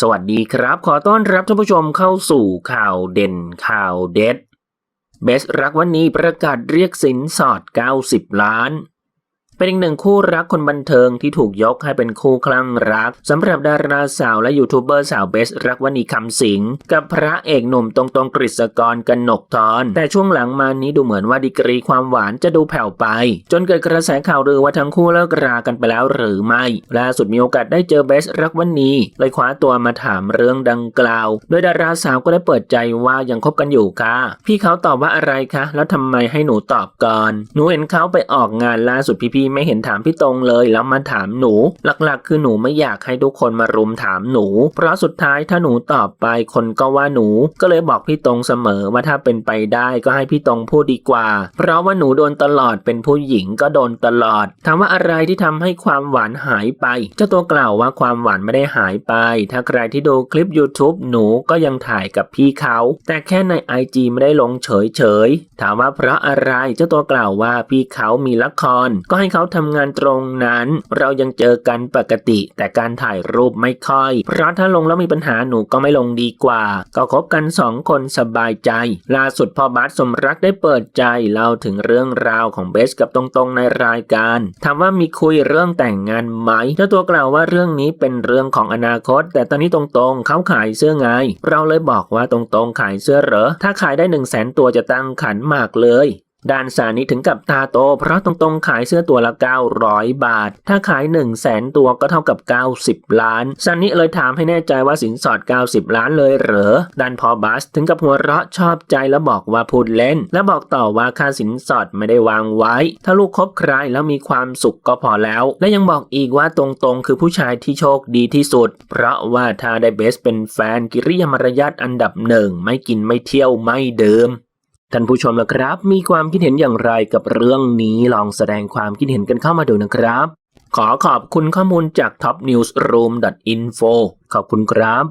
สวัสดีครับ ขอต้อนรับท่านผู้ชมเข้าสู่ข่าวเด่นข่าวเด็ด เบสรักวันนี้ประกาศเรียกสินสอด 90 ล้าน เป็นอีกหนึ่งคู่รักคนบันเทิงที่ถูกยกให้เป็นคู่คลั่งรักสำหรับดาราสาวและยูทูบเบอร์สาวเบสรักวันีคำสิงกับพระเอกหนุ่มตรงตรงกฤษกรกนกทอน แต่ช่วงหลังมานี้ดูเหมือนว่าดีกรีความหวานจะดูแผ่วไป จนเกิดกระแสข่าวลือว่าทั้งคู่เลิกรากันไปแล้วหรือไม่ล่าสุดมีโอกาสได้เจอเบสรักวันีเลยคว้าตัวมาถามเรื่องดังกล่าว โดยดาราสาวก็ได้เปิดใจว่ายังคบกันอยู่ค่ะ พี่เขาตอบว่าอะไรคะ แล้วทำไมให้หนูตอบก่อนหนูเห็นเขาไปออกงานล่าสุดพี่ไม่เห็นถามพี่ตรงเลยแล้วมาถามหนู หลักๆ คือหนูไม่อยากให้ทุกคนมารุมถามหนู เพราะสุดท้ายถ้าหนูตอบไปคนก็ว่าหนู ก็เลยบอกพี่ตรงเสมอว่าถ้าเป็นไปได้ก็ให้พี่ตรงพูดดีกว่า เพราะว่าหนูโดนตลอดเป็นผู้หญิงก็โดนตลอดถามว่าอะไรที่ทำให้ความหวานหายไปเจ้าตัวกล่าวว่าความหวานไม่ได้หายไป ถ้าใครที่ดูคลิป YouTube หนูก็ยังถ่ายกับพี่เขา แต่แค่ใน IG ไม่ได้ลงเฉยๆถามว่าเพราะอะไรเจ้าตัวกล่าวว่าพี่เขามีละคร ก็ให้เขาทำงานตรงนั้น เรายังเจอกันปกติ แต่การถ่ายรูปไม่ค่อย เพราะถ้าลงแล้วมีปัญหาหนูก็ไม่ลงดีกว่า ก็คบกันสองคนสบายใจ ล่าสุดพอบาสสมรักได้เปิดใจเล่าถึงเรื่องราวของเบสกับตรงๆในรายการถามว่ามีคุยเรื่องแต่งงานไหมเจ้าตัวกล่าวว่าเรื่องนี้เป็นเรื่องของอนาคต แต่ตอนนี้ตรงๆเขาขายเสื้อไง เราเลยบอกว่าตรงๆขายเสื้อเหรอ ถ้าขายได้หนึ่งแสนตัวจะตั้งขันหมากเลย ด้านสานิถึงกับตาโต เพราะตรงๆขายเสื้อตัวละ 900 บาท ถ้าขาย 1 0 0 0 0แสนตัวก็เท่ากับ 90 ล้านสานิเลยถามให้แน่ใจว่าสินสอด 90 ล้านเลยเหรอด้านพอบัสถึงกับหัวเราะชอบใจแล้วบอกว่าพูดเล่น และบอกต่อว่าค่าสินสอดไม่ได้วางไว้ ถ้าลูกคบใครแล้วมีความสุขก็พอแล้ว และยังบอกอีกว่าตรงๆ คือผู้ชายที่โชคดีที่สุด เพราะว่าถ้าได้เบสเป็นแฟนกิริยามารยาทอันดับหนึ่งไม่กินไม่เที่ยวไม่เดิม ท่านผู้ชมนะครับ มีความคิดเห็นอย่างไรกับเรื่องนี้ลองแสดงความคิดเห็นกันเข้ามาดูนะครับ ขอขอบคุณข้อมูลจาก topnewsroom.info ขอบคุณครับ